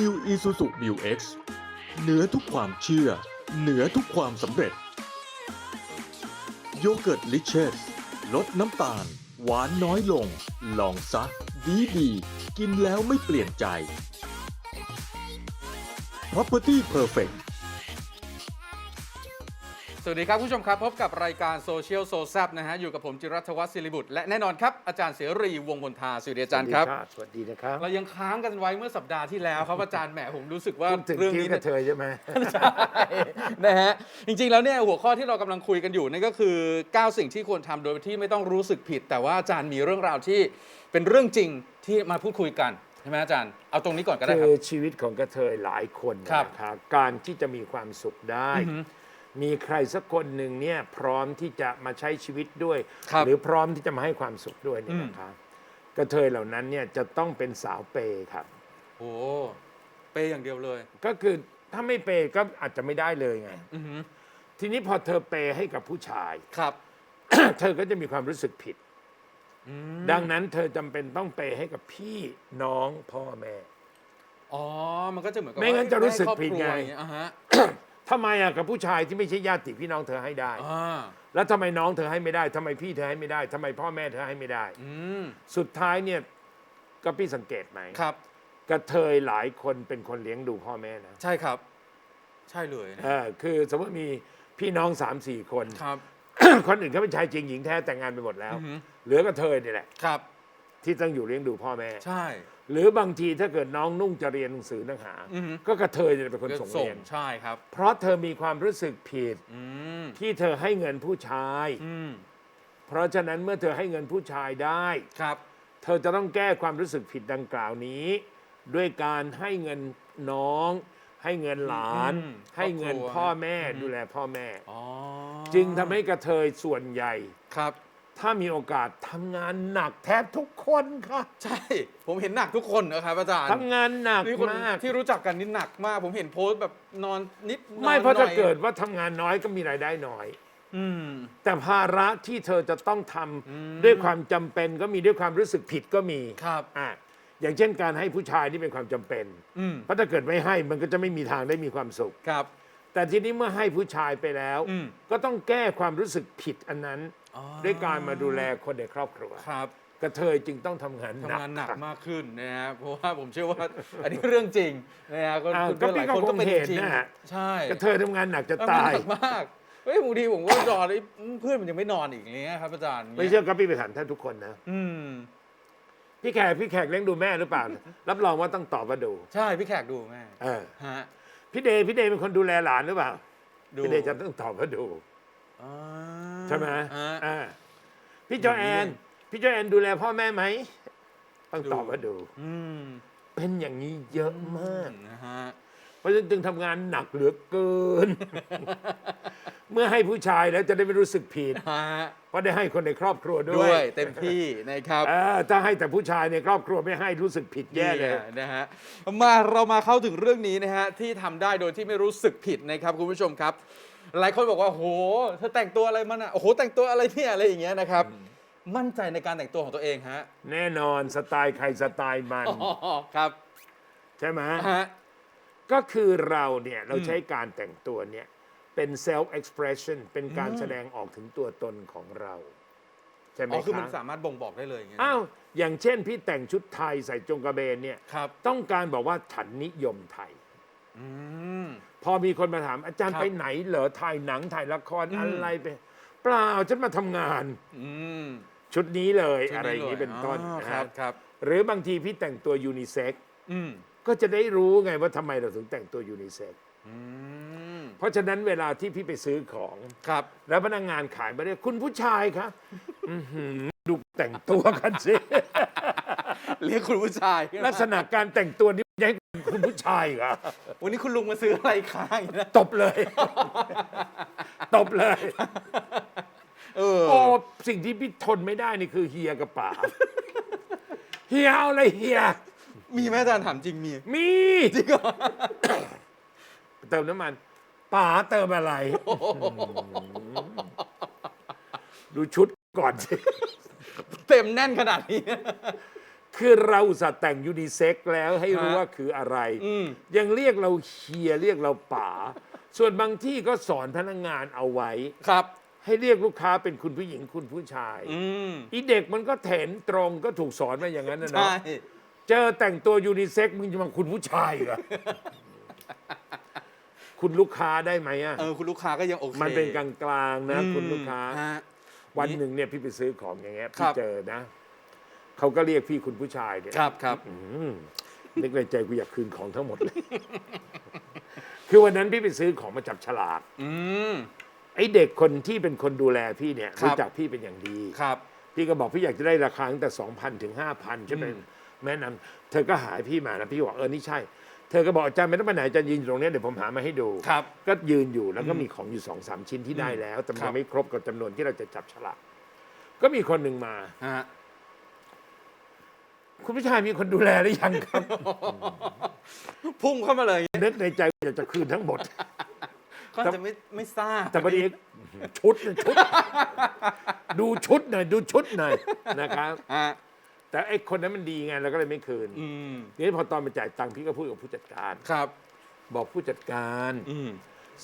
New Isuzu Mu X เหนือทุกความเชื่อ เหนือทุกความสำเร็จ โยเกิร์ตลิเชสลดน้ำตาล หวานน้อยลง ลองซะดีดีกินแล้วไม่เปลี่ยนใจ Property Perfect วัสดีครับคุณผู้ชมครับ พบกับรายการโซเชียลโซแซบนะฮะ อยู่กับผมจิรัตวัฒน์ศิริบุตร และแน่นอนครับ อาจารย์เสรีวงศ์บนทาสวัสดีอาจารย์ครับ สวัสดีนะครับ เรายังค้างกันไว้เมื่อสัปดาห์ที่แล้วครับอาจารย์แหมผมรู้สึกว่าพูดถึงเรื่องคิ้วนี้กเนี่ยระเทยใช่ไหมใช่นะฮะจริงๆแล้วเนี่ยหัวข้อที่เรากำลังคุยกันอยู่นั่นก็คือ 9 สิ่งที่ควรทำโดยที่ไม่ต้องรู้สึกผิด แต่ว่าอาจารย์มีเรื่องราวที่เป็นเรื่องจริงที่มาพูดคุยกันใช่ไหมอาจารย์ เอาตรงนี้ก่อนก็ได้คคืรับอชีวิตของกระเทยหลายคนครับนะครับการที่จะมีความสุขได้อือฮึ มีใครสักคนหนึ่งเนี่ยพร้อมที่จะมาใช้ชีวิตด้วย ครับหรือพร้อมที่จะมาให้ความสุขด้วยเนี่อืยมนะครับกระเทยเหล่านั้นเนี่ยจะต้องเป็นสาวเปย์ครับ โอ้เปย์อย่างเดียวเลยก็คือถ้าไม่เปย์ก็อาจจะไม่ได้เลยไง อือหือทีนี้พอเธอเปย์ให้กับผู้ชาย ครับ เธอก็จะมีความรู้สึกผิด อืมดังนั้นเธอจำเป็นต้องเปย์ให้กับพี่น้องพ่อแม่ อ๋อ มันก็จะเหมือนกับไม่งั้นว่าจะรู้สึกให้คอบผิดครัวไงอย่างเงี้ยอ่าฮะ ทำไมอะกับผู้ชายที่ไม่ใช่ญาติพี่น้องเธอให้ได้ อ่าแล้วทำไมน้องเธอให้ไม่ได้ทำไมพี่เธอให้ไม่ได้ทำไมพ่อแม่เธอให้ไม่ได้ อืมสุดท้ายเนี่ยก็พี่สังเกตไหมครับ กระเทยหลายคนเป็นคนเลี้ยงดูพ่อแม่นะใช่ครับ ใช่เลยนะเออคือสมมติมีพี่น้องสามสี่คน ครับ คนอื่นเขาเป็นชายจริงหญิงแท้แต่งงานไปหมดแล้ว อือหือ เหลือกระเทยนี่แหละ ครับ ที่ต้องอยู่เลี้ยงดูพ่อแม่ ใช่ หรือบางทีถ้าเกิดน้องนุ่งจะเรียนหนังสือนักหา อือหือก็กระเทยเนี่ยเป็นคนส่งส่งเรียน ใช่ครับ เพราะเธอมีความรู้สึกผิดอืมที่เธอให้เงินผู้ชาย อืมเพราะฉะนั้นเมื่อเธอให้เงินผู้ชายได้ ครับ เธอจะต้องแก้ความรู้สึกผิดดังกล่าวนี้ ด้วยการให้เงินน้อง ให้เงินหลาน อืมให้เงินครอบครัว พ่อแม่อืมดูแลพ่อแม่ อ๋อจึงทำให้กระเทยส่วนใหญ่ ครับ ถ้ามีโอกาสทำงานหนักแทบทุกคนค่ะใช่ ผมเห็นหนักทุกคนนะครับอาจารย์ทำงานหนักนี่คนมาก ที่รู้จักกันนี่หนักมาก ผมเห็นโพสต์แบบนอนนิดนอนไม่เพราะถ้าหน่อยเกิดว่าทำงานน้อยก็มีรายได้น้อย อืม แต่ภาระที่เธอจะต้องทำอืมด้วยความจำเป็นก็มีด้วยความรู้สึกผิดก็มีครับ อะอย่างเช่นการให้ผู้ชายนี่เป็นความจำเป็น อืมเพราะถ้าเกิดไม่ให้มันก็จะไม่มีทางได้มีความสุข ครับ แต่ทีนี้เมื่อให้ผู้ชายไปแล้ว อืม ก็ต้องแก้ความรู้สึกผิดอันนั้นอ๋อด้วยการมาดูแลคนในครอบครัวครับกระเทยจึงต้องทำงานหนัก ทำงานหนักมากขึ้นนะฮะเพราะว่าผมเชื่อว่า อันนี้เรื่องจริงนะฮะก็อ้าวคุณก็เพื่อนหพี่ลายก็คนคก็งเป็นเห็นจริงนะใช่กระเทยทำงานหนักจะทำงานตาย หนักมากเฮ้ยบางทีผมก็นอนไอ้เพื่อนมันยังไม่นอนอีกอย่างเงี้ยครับอาจารย์ไม่เชื่อก็พี่ไปถามท่านทุกคนนะอืมพี่แขกพี่แขกเลี้ยงดูแม่หรือเปล่า รับรองว่าต้องตอบว่าดู ใช่พี่แขกดูแม่เออฮะ พี่เดย์พี่เดย์เป็นคนดูแลหลานหรือเปล่าดูพี่เดย์จะต้องตอบว่าดูอ่าใช่ไหมฮะอ่าพี่จอแอนพี่จอแอนดูแลพ่อแม่ไหมต้องตอบว่าดู อืมเป็นอย่างนี้เยอะมาก นะฮะเพราะฉะนั้นจึงทำงานหนักเหลือเกิน เมื่อให้ผู้ชายแล้วจะได้ไม่รู้สึกผิด ฮะเพราะได้ให้คนในครอบครัวด้ด้ววยยเต็มที่นะครับ เออถ้าให้แต่ผู้ชายในครอบครัวไม่ให้รู้สึกผิดแย่เลย นี่นะฮะมาเรามาเข้าถึงเรื่องนี้นะฮะที่ทำได้โดยที่ไม่รู้สึกผิดนะครับคุณผู้ชมครับ หลายคนบอกว่าโหเธอแต่งตัวอะไรมันอะโอ้โหแต่งตัวอะไรเนี่ยอะไรอย่างเงี้ยนะครับ มั่นใจในการแต่งตัวของตัวเองฮะแน่นอนสไตล์ใครสไตล์มัน อ๋อครับใช่ไหมฮะก็คือเราเนี่ยเราอืมใช้การแต่งตัวเนี่ย เป็น self expression เป็นการอืมแสดงออกถึงตัวตนของเรา ใช่ไหมอ๋อคือคมันรับสามารถบ่งบอกได้เลยอย่างเงี้ยอ้าวอย่างเช่นพี่แต่งชุดไทยใส่จงกระเบนเนี่ย ครับ ต้องการบอกว่าฉันนิยมไทย อืม พอมีคนมาถามอาจารย์ครับ ไปไหนเหรอถ่ายหนังถ่ายละครอืมอะไรไป เปล่าฉันมาทำงาน อืมชุดนี้เลยชุดอะไรอย่างนี้ลเป็นต้นอ๋อนะคครัรับบครับ หรือบางทีพี่แต่งตัวยูนิเซ็กอืมก็จะได้รู้ไงว่าทำไมเราถึงแต่งตัวยูนิเซ็ก อืม เพราะฉะนั้นเวลาที่พี่ไปซื้อของ ครับ แล้วพนักงานขายมาเรียกคุณผู้ชายครับอื้อหือดูแต่งตัวกันสิ เรียกคุณผู้ชายลักษณะการแต่งตัวนี้ไม่ใช่คุณผู้ชายเหรอวันนี้คุณลุงมาซื้ออะไรค้างอยู่นะตบเลย ตบเลย เออ โอ้สิ่งที่พี่ทนไม่ได้นี่คือเฮียกับป๋าเฮียเอาอะไรเฮีย มีไหมอาจารย์ถามจริงมี มี จริงเหรอ เติมน้ำมัน ป๋าเติมอะไร ดูชุดก่อนสิเต็มแน่นขนาดนี้ คือเราอุตสัตว์แต่งยูนิเซ็กซ์แล้วให้รู้ฮะ ว่าคืออะไร อืม ยังเรียกเราเฮียเรียกเราป๋า ส่วนบางที่ก็สอนพนักงานเอาไว้ ครับ ให้เรียกลูกค้าเป็นคุณผู้หญิงคุณผู้ชาย อืมอีเด็กมันก็เถนตรงก็ถูกสอนมาอย่างนั้นนะเนาะ ใช่ เจอแต่งตัวยูนิเซ็กซ์มึงจะมาคุณผู้ชายเหรอ คุณลูกค้าได้ไหมอะเออคุณลูกค้าก็ยังโอเคมันเป็นกลางๆนะอืมคุณลูกค้า ฮะ วันหนึ่งเนี่ยพี่ไปซื้อของอย่างเงี้ยครัพี่บ เจอนะเขาก็เรียกพี่คุณผู้ชายเนี่ย ครับครับ อืมนึกในใจกูอยากคืนของทั้งหมดเลย คือวันนั้นพี่ไปซื้อของมาจับฉลาก อืม ไอ้เด็กคนที่เป็นคนดูแลพี่เนี่ยครับ รู้จักพี่เป็นอย่างดี ครับ พี่ก็บอกพี่อยากจะได้ราคาตั้งแต่สองพันถึงห้าพันใช่ไหมอืมแม่นำเธอก็หายพี่มานะพี่บอกเออนี่ใช่ เธอก็บอกอาจารย์ไม่ต้องไปไหนอาจารย์ยืนอยู่ตรงเนี้ยเดี๋ยวผมหามาให้ดู ครับ ก็ยืนอยู่แล้วก็มีของอยู่สองสามชิ้นที่ได้แล้ว แต่มันครัยับงไม่ครบกับจำนวนที่เราจะจับฉลากก็มีคนหนึ่งมา ฮะ คุณผู้ชายมีคนดูแลหรือยังครับ พุ่งเข้ามาเลยนึกในใจอยากจะคืนทั้งหมด ก็จะไม่ไม่ทราบแต่พอดีชุดน่ะชุด ดูชุดหน่อยดูชุดหน่อยนะครับ ฮะ แต่ไอ้คนนั้นมันดีไงเราก็เลยไม่คืนอืมทีนี้พอตอนไปจ่ายตังค์พี่ก็พูดกับผู้จัดการ ครับ บอกผู้จัดการ อืม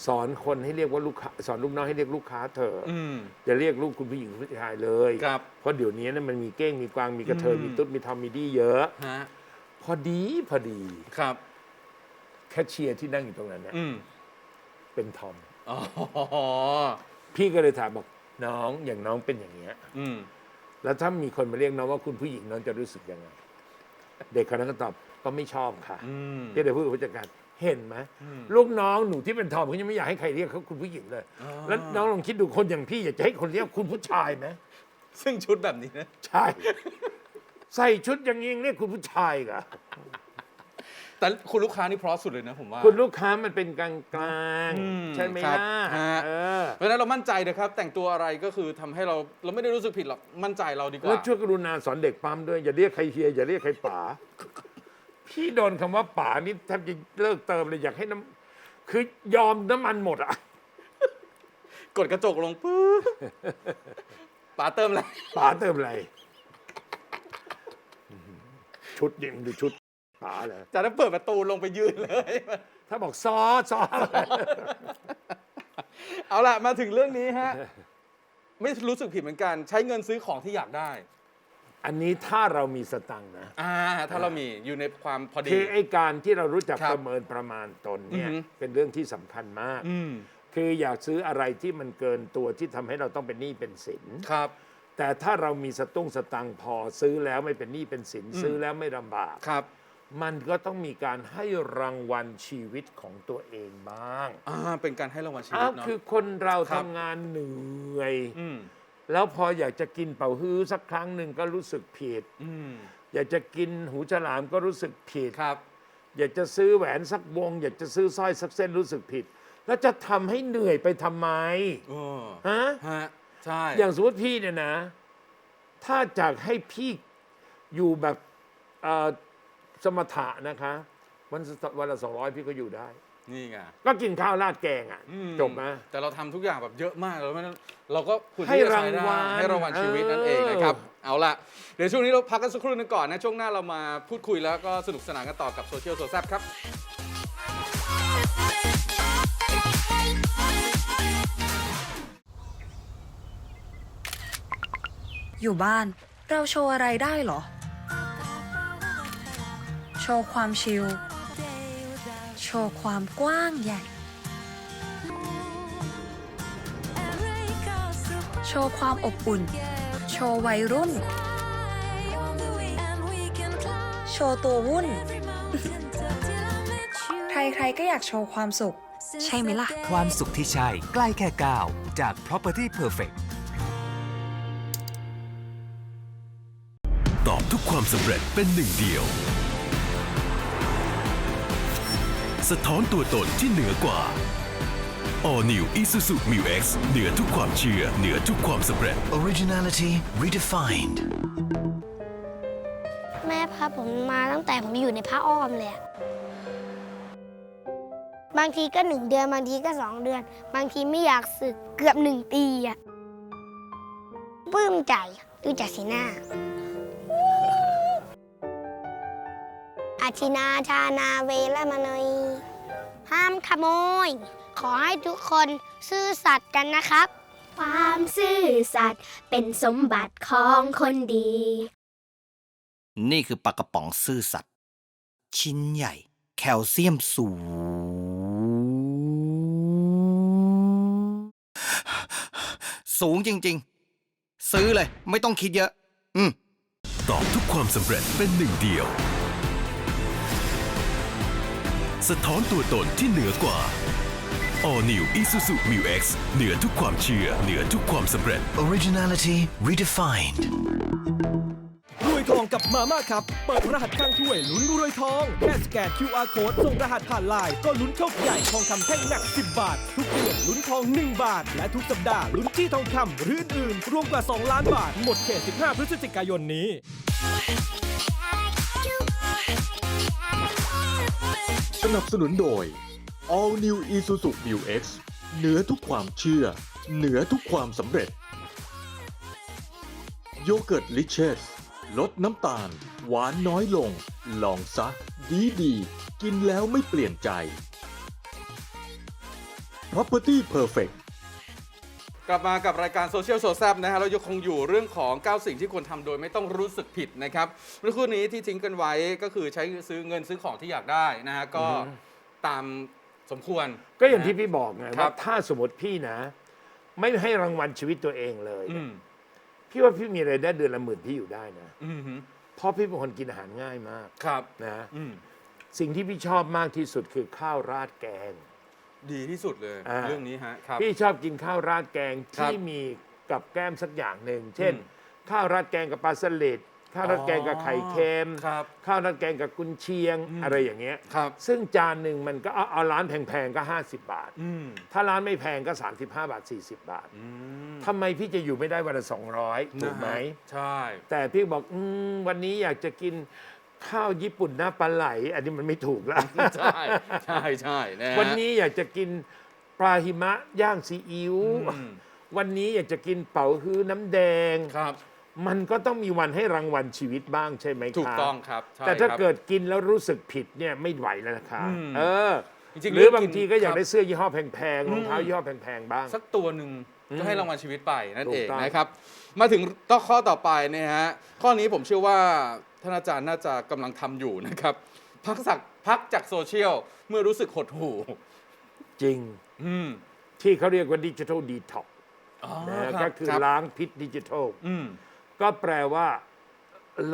สอนคนให้เรียกว่าลูกค้าสอนลูกน้องให้เรียกลูกค้าเถอะอืม อย่าเรียกลูกคุณผู้หญิงคุณผู้ชายเลยครับเพราะเดี๋ยวนี้เนี่ยมันมีเก้งมีกวางมีกระเทยอืม มีตุ๊ดมีทอมมีดี้เยอะ ฮะพอดีพอดีครับ แคชเชียร์ที่นั่งอยู่ตรงนั้นเนี่ยอืมเป็นทอม อ๋อพี่ก็เลยถามบอกน้องอย่างน้องเป็นอย่างเงี้ย อืม แล้วถ้ามีคนมาเรียกน้องว่าคุณผู้หญิงน้องจะรู้สึกยังไง เด็กคนนั้นก็ตอบก็ไม่ชอบค่ะอืมพี่เลยพูดกับผู้จัดการเห็นไหมอืมลูกน้องหนูที่เป็นทอมเขายังไม่อยากให้ใครเรียกเขาคุณผู้หญิงเลยอ๋อแล้วน้องลองคิดดูคนอย่างพี่อยากจะให้คนเรียกคุณผู้ชายไหมซึ่งชุดแบบนี้นะใช่ ใส่ชุดอย่างนี้ยังเรียกคุณผู้ชายเหรอ แต่คุณลูกค้านี่เพราะสุดเลยนะผมว่า คุณลูกค้ามันเป็นกลางกลางอืมใช่ไหมครับล่ะฮะ เออเพราะฉะนั้นเรามั่นใจนะครับ แต่งตัวอะไรก็คือทำให้เราเราไม่ได้รู้สึกผิดหรอกมั่นใจเราดีกแล้วว่าช่วยกรุณาสอนเด็กปั๊มด้วย อย่าเรียกใครเฮีย อย่าเรียกใครป๋าพี่โดนคำว่าป๋านี่แทบจะเลิกเติมเลยอยากให้น้ำคือยอมน้ำมันหมดอะกดกระจกลงปุ๊บป๋าเติมอะไรป๋าเติมอะไร ชุดยิงดูชุด ป๋าเลยจะได้เปิดประตูลงไปยืนเลย ถ้าบอกซอซอเอาล่ะ มาถึงเรื่องนี้ฮะ ไม่รู้สึกผิดเหมือนกัน ใช้เงินซื้อของที่อยากได้ อันนี้ถ้าเรามีสตังค์นะ อ่า ถ้าเรามีอยู่ในความพอดี คือไอ้การที่เรารู้จักครับประเมินประมาณตนเนี่ย อือหือ เป็นเรื่องที่สำคัญมาก อืมคืออยากซื้ออะไรที่มันเกินตัวที่ทำให้เราต้องเป็นหนี้เป็นสิน ครับ แต่ถ้าเรามีสตุ้งสตังค์พอซื้อแล้วไม่เป็นหนี้เป็นสินอืมซื้อแล้วไม่ลำบาก ครับ มันก็ต้องมีการให้รางวัลชีวิตของตัวเองบ้างอ่าเป็นการให้รางวัลชีวิอ้าตวเนาะ คือคนเราครัทำบงานเหนื่อย อืมแล้วพออยากจะกินเป่าฮื้อสักครั้งหนึ่งก็รู้สึกผิด อืมอยากจะกินหูฉลามก็รู้สึกผิด ครับ อยากจะซื้อแหวนสักวง อยากจะซื้อสร้อยสักเส้นรู้สึกผิด แล้วจะทำให้เหนื่อยไปทำไมโอ้ฮะฮะใช่อย่างสมมติพี่เนี่ยนะ ถ้าจากให้พี่อยู่แบบเอ่อ สมถะนะคะ วันละวันละสองร้อยพี่ก็อยู่ได้ นี่ไงก็กินข้าวราดแกงอะอืมจบไหม แต่เราทำทุกอย่างแบบเยอะมากเราไม่ต้องเราก็ควรให้ที่จะรางใช้ได้วัลให้รางวัลชีวิตนั่นเออเองนะครับเอาล่ะ เดี๋ยวช่วงนี้เราพักกันสักครู่หนึงก่อนนะ ช่วงหน้าเรามาพูดคุยแล้วก็สนุกสนานกันต่อกับโซเชียลโซแซบครับ อยู่บ้านเราโชว์อะไรได้เหรอ โชว์ความชิล โชว์ความกว้างใหญ่ โชว์ความอบอุ่น โชว์วัยรุ่น โชว์ตัววุ่น ใครๆก็อยากโชว์ความสุข ใช่ไหมล่ะ ความสุขที่ใช่ใกล้แค่ก้าวจาก Property Perfect ตอบทุกความสำเร็จเป็นหนึ่งเดียว สะท้อนตัวตนที่เหนือกว่า All New Isuzu Mu X เหนือทุกความเชื่อ เหนือทุกความสำเร็จ Originality redefined. แม่พาผมมาตั้งแต่ผมอยู่ในผ้าอ้อมเลยอะบางทีก็หนึ่งเดือนบางทีก็สองเดือน บางทีไม่อยากสึกเกือบหนึ่งปีอะปลื้มใจดูจากสีหน้า ชินาชานาเวละมณีห้ามขโมย ขอให้ทุกคนซื่อสัตย์กันนะครับ ความซื่อสัตย์เป็นสมบัติของคนดี นี่คือปลากระป๋องซื่อสัตย์ชิ้นใหญ่ แคลเซียมสูง สูงจริง ๆ ซื้อเลย ไม่ต้องคิดเยอะ อืม ตอบทุกความสำเร็จเป็นหนึ่งเดียว สะท้อนตัวตนที่เหนือกว่า All New Isuzu Mu X เหนือทุกความเชื่อ เหนือทุกความสำเร็จ Originality redefined รวยทองกับมาม่าครับ เปิดรหัสข้างถ้วยลุ้นรวยทอง แค่สแกน QR code ส่งรหัสผ่านไลน์ก็ลุ้นโชคใหญ่ทองคำแท่งหนัก 10 บาท ทุกเดือนลุ้นทอง 1 บาท และทุกสัปดาห์ลุ้นจี้ทองคำหรืออื่นๆรวมกว่า 2 ล้านบาท หมดเขต 15 พฤศจิกายนนี้ นับสนุนโดย All New Isuzu Mu X เหนือทุกความเชื่อ เหนือทุกความสำเร็จ โยเกิร์ตลิเชสลดน้ำตาล หวานน้อยลง ลองซะ ดีดี กินแล้วไม่เปลี่ยนใจ Property Perfect กลับมากับรายการโซเชียลโซแซบนะฮะเรายังคงอยู่เรื่องของ 9 สิ่งที่ควรทำโดยไม่ต้องรู้สึกผิดนะครับเมื่อครู่นี้ที่ทิ้งกันไว้ก็คือใช้ซื้อเงินซื้อของที่อยากได้นะฮะก็ตามสมควร ก็อย่างที่พี่บอกไงครัว่าบถ้าสมมติพี่นะ ไม่ให้รางวัลชีวิตตัวเองเลยอืมพี่ว่าพี่มีรายได้เดือนละหมื่นพี่อยู่ได้นะอืมฮึเพราะพี่เป็นคนกินอาหารง่ายมากครับนะ อืมสิ่งที่พี่ชอบมากที่สุดคือข้าวราดแกง ดีที่สุดเลย อ่า เรื่องนี้ฮะครับ พี่ชอบกินข้าวราดแกงครับที่มีกับแก้มสักอย่างหนึ่ง เช่น อืมข้าวราดแกงกับปลาสลิดข้าวราดแกงกับไข่เค็มครับข้าวราดแกงกับกุนเชียงอืม อะไรอย่างเงี้ย ครับ ซึ่งจานหนึ่งมันก็เอาเอาร้านแพงๆก็ 50 บาท อืมถ้าร้านไม่แพงก็ 35 บาท 40 บาทอืมทำไมพี่จะอยู่ไม่ได้วันละ200ถูกไหม นะฮะใช่ แต่พี่บอกอมวันนี้อยากจะกิน ข้าวญี่ปุ่นหน้าปลาไหล อันนี้มันไม่ถูกแล้ว ใช่ใช่ใช่นะฮะ วันนี้อยากจะกินปลาหิมะย่างซีอิ๊วอืม วันนี้อยากจะกินเป๋าฮื้อน้ำแดง ครับ มันก็ต้องมีวันให้รางวัลชีวิตบ้างใช่ไหมครับถูกต้องครับใช่แต่ถ้าครับ เกิดกินแล้วรู้สึกผิดเนี่ยไม่ไหวแล้วนะคะอืมเออจริงๆหรือบางเรื่องกินทีก็อยากครับได้เสื้อยี่ห้อแพงๆรองเท้าอืมยี่ห้อแพงๆบ้าง สักตัวหนึ่ง ก็ให้รางวัลชีวิตไปนั่นถูเอกงต้อง นะครับ มาถึงต่อข้อต่อไปนะฮะข้อนี้ผมเชื่อว่าท่านอาจารย์น่าจะกำลังทำอยู่นะครับ พักสักพักจากโซเชียลเมื่อรู้สึกหดหู่จริงอืมที่เขาเรียกว่าดิจิทัลดีท็อกอ๋อนะฮะรับก็คือรับล้างพิษดิจิทัล อืมก็แปลว่า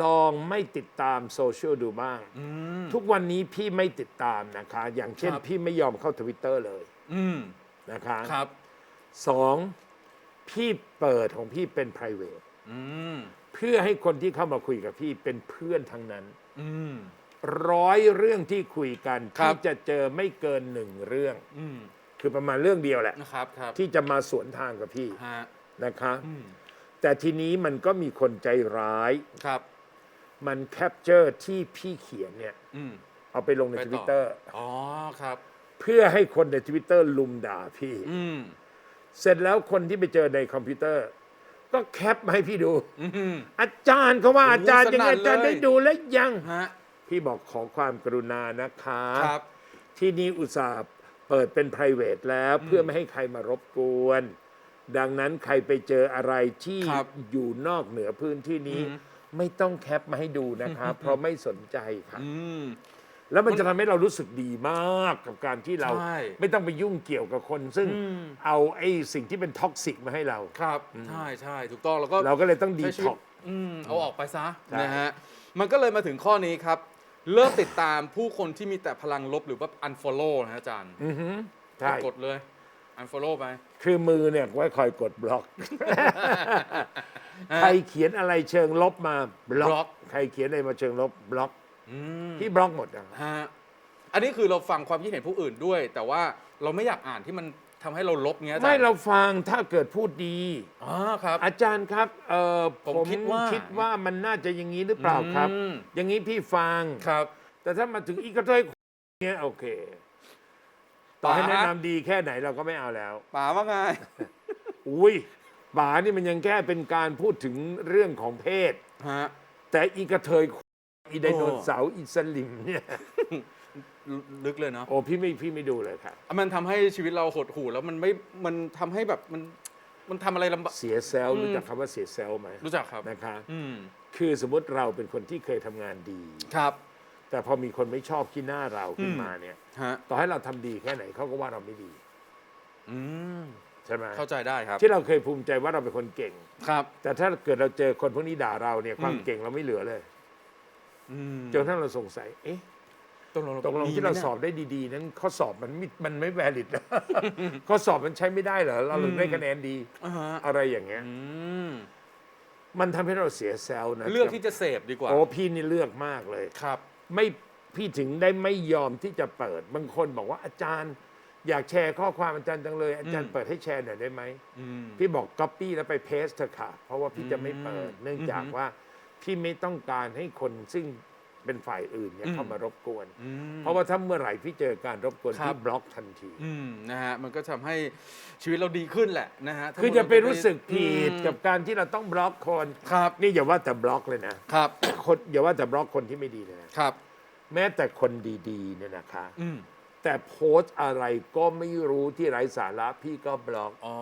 ลองไม่ติดตามโซเชียลดูบ้าง อืม ทุกวันนี้พี่ไม่ติดตามนะคะ อย่างเช่น ครับ พี่ไม่ยอมเข้าทวิตเตอร์เลยอืมนะคะครับ สอง พี่เปิดของพี่เป็น p r i v a t อืมเพื่อให้คนที่เข้ามาคุยกับพี่เป็นเพื่อนทั้งนั้น อืม ร้อยเรื่องที่คุยกันครับ ที่จะเจอไม่เกินหนึ่งเรื่อง อืมคือประมาณเรื่องเดียวแหละ นะครับครับที่จะมาสวนทางกับพี่ฮะนะคะ อืมแต่ทีนี้มันก็มีคนใจร้าย ครับ มันแคปเจอร์ที่พี่เขียนเนี่ย อืม เอาไปลงในไปทต่วิอตเตอร์ อ๋อครับ เพื่อให้คนในทวิตเตอร์ลุมด่าพี่ อืม เสร็จแล้วคนที่ไปเจอในคอมพิวเตอร์ ก็แคปมาให้พี่ดูอืมอาจารย์เขาว่าโอ้อาโหจารย์ยังไงสนั่นอาจารย์เลยได้ดูแล้วยัง ฮะพี่บอกขอความกรุณานะคะ ครับ ที่นี่อุตส่าห์เปิดเป็น p r i v a t แล้วเพื่อไม่ให้ใครมารบกวน ดังนั้นใครไปเจออะไรที่ครับอยู่นอกเหนือพื้นที่นี้อือฮึไม่ต้องแคปมาให้ดูนะคะ เพราะไม่สนใจค่ะ อืม แล้วมันจะทำให้เรารู้สึกดีมากกับการที่เราใช่ ไม่ต้องไปยุ่งเกี่ยวกับคน ซึ่งอืมเอาไอ้สิ่งที่เป็นท็อกซิกมาให้เรา ครับใช่ใช่ถูกต้องแล้วก็ เราก็เลยต้องดีใช้ชีวิท็ตอกอืมเอาออกไปซะใช่ นะฮะ มันก็เลยมาถึงข้อนี้ครับ เลิกติดตามผู้คนที่มีแต่พลังลบหรือว่า unfollow นะฮะอาจารย์อือฮึใช่ กดเลย unfollow ไป คือมือเนี่ยไว้คอยกดบล็อก ใครเขียนอะไรเชิงลบมาบล็บล็ออกกใครเขียนอะไรมาเชิงลบบล็อก อืมพี่บล็อกหมดอะฮะอันนี้คือเราฟังความคิดเห็นผู้อื่นด้วย แต่ว่าเราไม่อยากอ่านที่มันทำให้เราลบเงี้ยอาจารย์ไม่เราฟังถ้าเกิดพูดดีอ๋อครับ อาจารย์ครับเออผมคิดว่า คิดว่ามันน่าจะอย่างนี้หรือเปล่าครับ อืมอย่างนี้พี่ฟัง ครับ แต่ถ้ามาถึงอีกกระเทยเนี้ยโอเค ต่อให้ป๋า แนะนำดีแค่ไหนเราก็ไม่เอาแล้ว ป๋าว่าไง อุ้ยป๋านี่มันยังแค่เป็นการพูดถึงเรื่องของเพศ ฮะ แต่อีกระเทย อีไดโนเสาร์อีสลิมเนี่ยลึกเลยเนาะโอ้พี่ไม่พี่ไม่ดูเลยครับมันทำให้ชีวิตเราหดหู่แล้วมันไม่มันทำให้แบบมันมันทำอะไรลำบากเสียเซลล์อืมรู้จักคำว่าเสียเซลล์ไหมรู้จักครับนะคะอืมคือสมมติเราเป็นคนที่เคยทำงานดีครับ แต่พอมีคนไม่ชอบขี้หน้าเราขึ้นอืมมาเนี่ยฮะต่อให้เราทำดีแค่ไหนเขาก็ว่าเราไม่ดี อืมใช่ไหมเข้าใจได้ครับ ที่เราเคยภูมิใจว่าเราเป็นคนเก่งครับ แต่ถ้าเกิดเราเจอคนพวกนี้ด่าเราเนี่ยความอืมเก่งเราไม่เหลือเลยอืม จนถ้าเราสงสัย เอ๊ะตกลงตกลงที่เราสอบได้ดีๆ นั้นข้อสอบมันไม่มันไม่แวลิดข้อสอบมันใช้ไม่ได้เหรอเราถึงได้คะแนนดีอ่าฮะอะไรอย่างเงี้ยอืมมันทำให้เราเสียเซลล์นะเลือกที่จะเสพดีกว่าโอ้พี่นี่เลือกมากเลยครับ ไม่พี่ถึงได้ไม่ยอมที่จะเปิดบางคนบอกว่าอาจารย์ อยากแชร์ข้อความอาจารย์จังเลย อาจารย์อืมเปิดให้แชร์หน่อยได้ไหมอืมพี่บอกก๊อปปี้แล้วไปเพสเถอะค่ะ เพราะว่าพี่จะไม่เปิดอืมเนื่องจากอืมว่า พี่ไม่ต้องการให้คนซึ่งเป็นฝ่ายอื่นเนี่ยอืม เข้ามารบกวน อืม เพราะว่าถ้าเมื่อไหร่พี่เจอการรบกวนครับ พี่บล็อกทันที อืมนะฮะมันก็ทำให้ชีวิตเราดีขึ้นแหละนะฮะถ้าคือจะไปรู้สึกผิดอืมกับการที่เราต้องบล็อกคน ครับนี่อย่าว่าแต่บล็อกเลยนะ ครับคนอย่าว่าแต่บล็อกคนที่ไม่ดีเลยนะ ครับ แม้แต่คนดีๆเนี่ยนะคะ อืมแต่โพสต์อะไรก็ไม่รู้ที่ไร้สาระพี่ก็บล็อก อ๋อ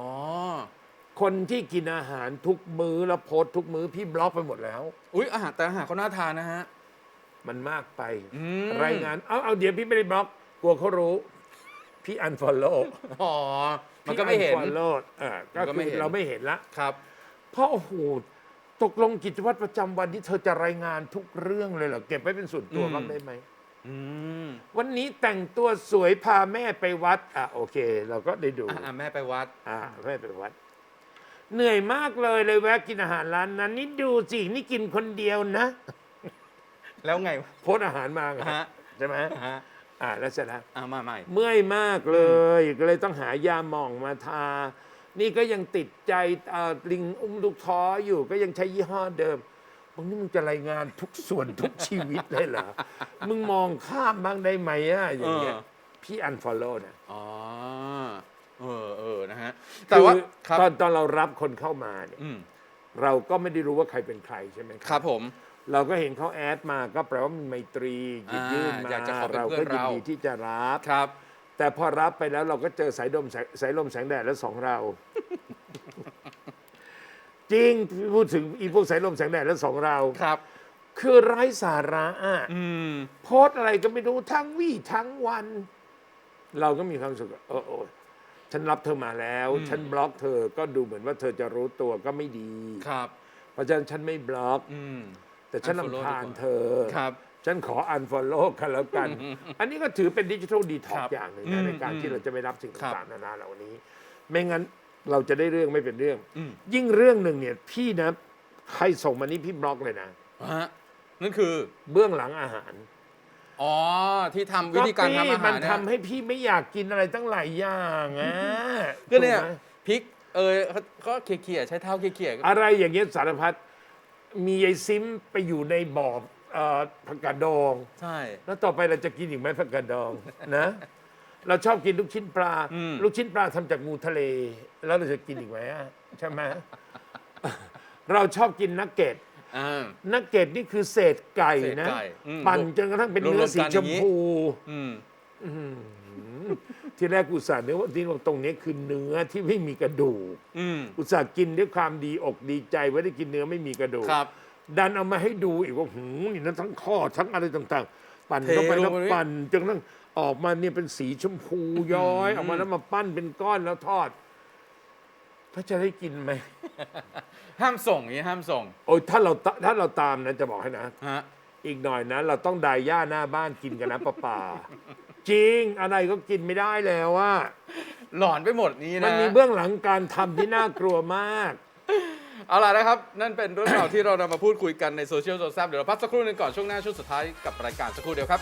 คนที่กินอาหารทุกมื้อแล้วโพสต์ทุกมื้อพี่บล็อกไปหมดแล้ว อุ้ยอาหารแต่อาหารเขาน่าทานนะฮะ มันมากไป อืม รายงาน เอาเอาเดี๋ยวพี่ไม่ได้บล็อก กลัวเขารู้ พี่อันฟอลโล่อ๋อ มันก็ไม่เห็น ฟอลโล่เออก็มันก็ไม่คือเห็น เราไม่เห็นละ ครับ เพราะโอ้โหตกลงกิจวัตรประจำวันที่เธอจะรายงานทุกเรื่องเลยเหรอเก็บไว้เป็นส่วนตัวอืม บ้างได้ไหม อืมวันนี้แต่งตัวสวยพาแม่ไปวัด อะโอเค เราก็ได้ดูอะอะแม่ไปวัด อ่าแม่ไปวัด เหนื่อยมากเลยเลยแวะกินอาหารร้านนั้นนี่ดูสินี่กินคนเดียวนะ แล้วไงโพสต์อาหารมาไงฮะใช่ไหมฮะอ่าแล้วเสร็จแล้ว อะมาใหม่ เมื่อยมากเลยก็เลยต้องหายาหม่องมาทา นี่ก็ยังติดใจเอ่อลิงอุ้มลูกท้ออยู่ก็ยังใช้ยี่ห้อเดิมมึงนี่มึงจะรายงานทุกส่วน ทุกชีวิตเลยเหรอ มึงมองข้ามบ้างได้ไหมอะอย่างเงี้ยเออ พี่อันฟอลโล่นะ อ๋อ เออเออนะฮะแต่ว่าคือครับตอนตอนเรารับคนเข้ามาเนี่ยอืมเราก็ไม่ได้รู้ว่าใครเป็นใครใช่ไหมครับผม เราก็เห็นเขาแอดมาก็แปลว่ามีไมตรีหยิบยื่นมาอยากจะขอเป็นเราเพื่ก็อนยินเรา ดีที่จะรับ ครับ แต่พอรับไปแล้วเราก็เจอสายลมแสงสายลมแสงแดดและสองเรา จริงพูดถึงอีพวกสายลมแสงแดดและสองเรา ครับ คือไร้สาระอะอืม โพสต์อะไรก็ไม่รู้ทั้งวี่ทั้งวัน เราก็มีความรู้สึกว่าเออโอย ฉันรับเธอมาแล้วอืมฉันบล็อกเธอก็ดูเหมือนว่าเธอจะรู้ตัวก็ไม่ดี ครับ เพราะฉะนั้นฉันไม่บล็อก อืม แต่ฉัน Unfollow ลำคาญดีกว่าเธอ ครับ ฉันขออันฟอลโล่กันแล้วกัน อันนี้ก็ถือเป็นดิจิทัลดีท็อกครับอย่างหนึ่งอืนะมในการอืมที่เราจะไม่รับสิ่งครับต่างๆนานาเหล่านี้ ไม่งั้นเราจะได้เรื่องไม่เป็นเรื่อง อืม ยิ่งเรื่องหนึ่งเนี่ยพี่นะใครส่งมานี่พี่บล็อกเลยนะ ฮะนั่นคือเบื้องหลังอาหาร อ๋อ ที่ทำวิธีการทำอาพี่หามัรนเนี่ยทำให้พี่ไม่อยากกินอะไรตั้งหลายอย่างอะก็เนี่ยถูกไหมพริกเออเขาก็เขี่ยๆใช้เท้าเขี่ยๆ อะไรอย่างเงี้ยสารพัดมีไอ้ซิมไปอยู่ในบ่อเอ่อผักกาดดอง ใช่ แล้วต่อไปเราจะกินอีกไหมผักกาดดอง นะ เราชอบกินลูกชิ้นปลา อืม ลูกชิ้นปลาทำจากงูทะเล แล้วเราจะกินอีกไหมอะใช่ไหม เราชอบกินนักเก็ต อ่า นักเก็ตนี่คือเศษไก่นะ เศษไก่อืมปั่นจนกระทั่งเป็นรวมๆเนื้อสีกันอชย่ามงนี้ พูอืม อื้อหือที่แรกอุตส่าห์นึกว่าที่ตรงนี้คือเนื้อที่ไม่มีกระดูก อืม อุตส่าห์กินด้วยความดีอกดีใจว่าได้กินเนื้อไม่มีกระดูกครับ ดันเอามาให้ดูอีกว่าหูนี่นะทั้งข้อทั้งอะไรต่างๆ ปั่นเข้าไปเทลงแล้วไปเลย ปั่นจนกระทั่งออกมาเนี่ยเป็นสีชมพูย้อยอืมออกมาแล้วมาปั้นเป็นก้อนแล้วทอดถ้าจะได้กินไหม ห้ามส่งอย่างนี้ห้ามส่งโอ้ยถ้าเราตถ้าเราตามนะจะบอกให้นะ ฮะอีกหน่อยนะ เราต้องดายย่าหน้าบ้านกินกันนะป้าป่า จริงอะไรก็กินไม่ได้แล้วว่า หลอนไปหมดนี้นะ มันมีเบื้องหลังการทำที่น่ากลัวมาก เอาล่ะนะครับ นั่นเป็นเรื่องราวที่เรานำมาพูดคุยกันในโซเชียลโซแซบเดี๋ยวเราพักสักครู่หนึงก่อนช่วงหน้าช่วงสุดท้ายกับรายการสักครู่เดียวครับ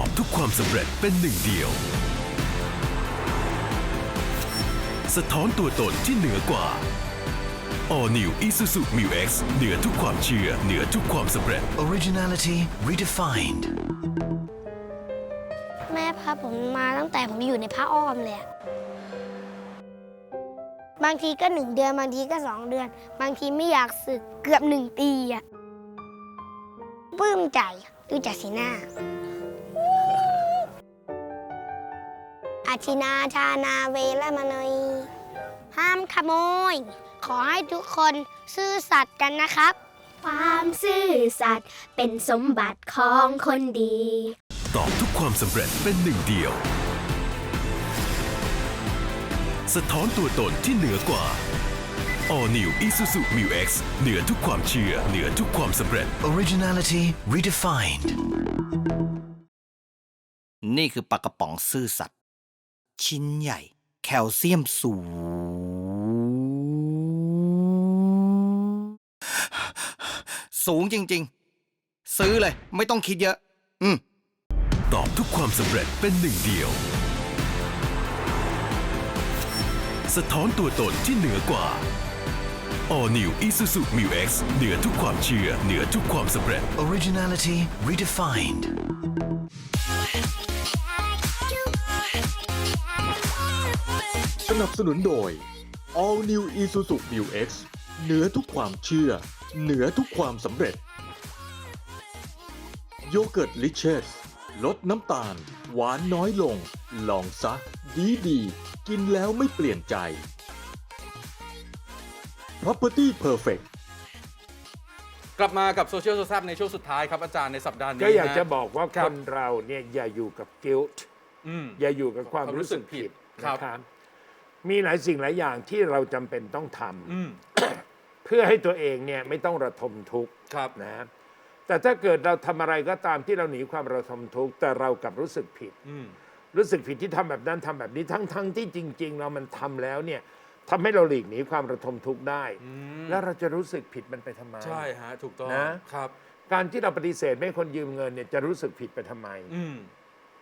อบทุกความสำเร็จเป็นหนึ่งเดียว สะท้อนตัวตนที่เหนือกว่า All New Isuzu Mu X เหนือทุกความเชื่อ เหนือทุกความสำเร็จ Originality redefined แม่พาผมมาตั้งแต่ผมอยู่ในผ้าอ้อมเลยอะบางทีก็หนึ่งเดือน บางทีก็สองเดือน บางทีไม่อยากสึกเกือบหนึ่งปีอะปลื้มใจดูจากสีหน้า ชินาชานาเวรมณี ห้ามขโมย ขอให้ทุกคนซื่อสัตย์กันนะครับ ความซื่อสัตย์เป็นสมบัติของคนดี ตอบทุกความสำเร็จเป็นหนึ่งเดียว สะท้อนตัวตนที่เหนือกว่า All New Isuzu Mu X เหนือทุกความเชื่อ เหนือทุกความสำเร็จ Originality redefined นี่คือปลากระป๋องซื่อสัตย์ ชิ้นใหญ่ แคลเซียมสูง สูงจริง ๆ ซื้อเลย ไม่ต้องคิดเยอะ อืม ตอบทุกความสำเร็จเป็นหนึ่งเดียว สะท้อนตัวตนที่เหนือกว่า All New Isuzu Mu X เหนือทุกความเชื่อ เหนือทุกความสำเร็จ Originality redefined นับสนุนโดย All New Isuzu Mu X เหนือทุกความเชื่อ เหนือทุกความสำเร็จ โยเกิร์ตลิเชสลดน้ำตาล หวานน้อยลง ลองซะ ดีดีๆกินแล้วไม่เปลี่ยนใจ Property Perfect กลับมากับโซเชียลโซแซบในช่วงสุดท้ายครับอาจารย์ในสัปดาห์นี้ก็อยากนจะบอกว่าครัคบนเราเนี่ยอย่าอยู่กับ guilt อืมอย่าอยู่กับความความรู้รู้สึสึกกผิผิดดครับ นะครับ มีหลายสิ่งหลายอย่างที่เราจำเป็นต้องทำ อืม เพื่อให้ตัวเองเนี่ยไม่ต้องระทมทุกข์ครับ นะแต่ถ้าเกิดเราทำอะไรก็ตามที่เราหนีความระทมทุกข์แต่เรากลับรู้สึกผิด อืม รู้สึกผิดที่ทำแบบนั้นทำแบบนี้ทั้งทั้งที่จริง ๆ เรามันทำแล้วเนี่ยทำให้เราหลีกหนีความระทมทุกข์ได้อืมแล้วเราจะรู้สึกผิดมันไปทำไม ใช่ฮะ ถูกต้องนะ ครับ การที่เราปฏิเสธไม่ให้คนยืมเงินเนี่ยจะรู้สึกผิดไปทำไม อืม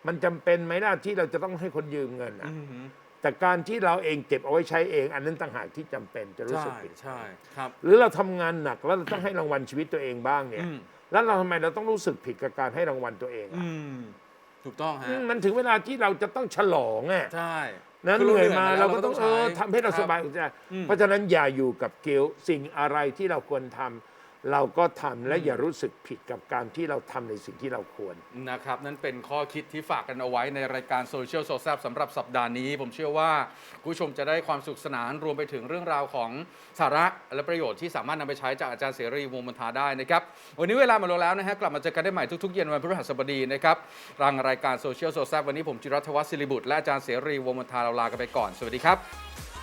มันจำเป็นไหมล่ะที่เราจะต้องให้คนยืมเงินอะอืม แต่การที่เราเองเก็บเอาไว้ใช้เอง อันนั้นต่างหากที่จำเป็นจะรู้ใช่สึกผิด ใช่ครับ หรือเราทำงานหนักแล้วเราต้องให้รางวัลชีวิตตัวเองบ้างเนี่ย อืม แล้วเราทำไมเราต้องรู้สึกผิดกับการให้รางวัลตัวเองอะอืม ถูกต้องฮะอืมมันถึงเวลาที่เราจะต้องฉลองอะใช่นั้นคือเหนื่อยมาแล้เราวก็ต้องเอใช้อทำให้เราคสบบายใจอืมเพราะฉะนั้นอย่าอยู่กับเกลสิ่งอะไรที่เราควรทำ เราก็ทำและอย่ารู้สึกผิดกับการที่เราทำในสิ่งที่เราควร นะครับ นั่นเป็นข้อคิดที่ฝากกันเอาไว้ในรายการโซเชียลโซแซบสำหรับสัปดาห์นี้ ผมเชื่อว่าคุณผู้ชมจะได้ความสุขสนานรวมไปถึงเรื่องราวของสาระและประโยชน์ที่สามารถนำไปใช้จากอาจารย์เสรีวงศ์มนทาได้นะครับ วันนี้เวลาหมดลงแล้วนะฮะกลับมาเจอกันได้ใหม่ทุกๆเย็นวันพฤหัสบดีนะครับรังรายการโซเชียลโซแซบวันนี้ผมจิรัตวัฒน์ศิริบุตรและอาจารย์เสรีวงศ์มนทาเราลากันไปก่อนสวัสดีครับ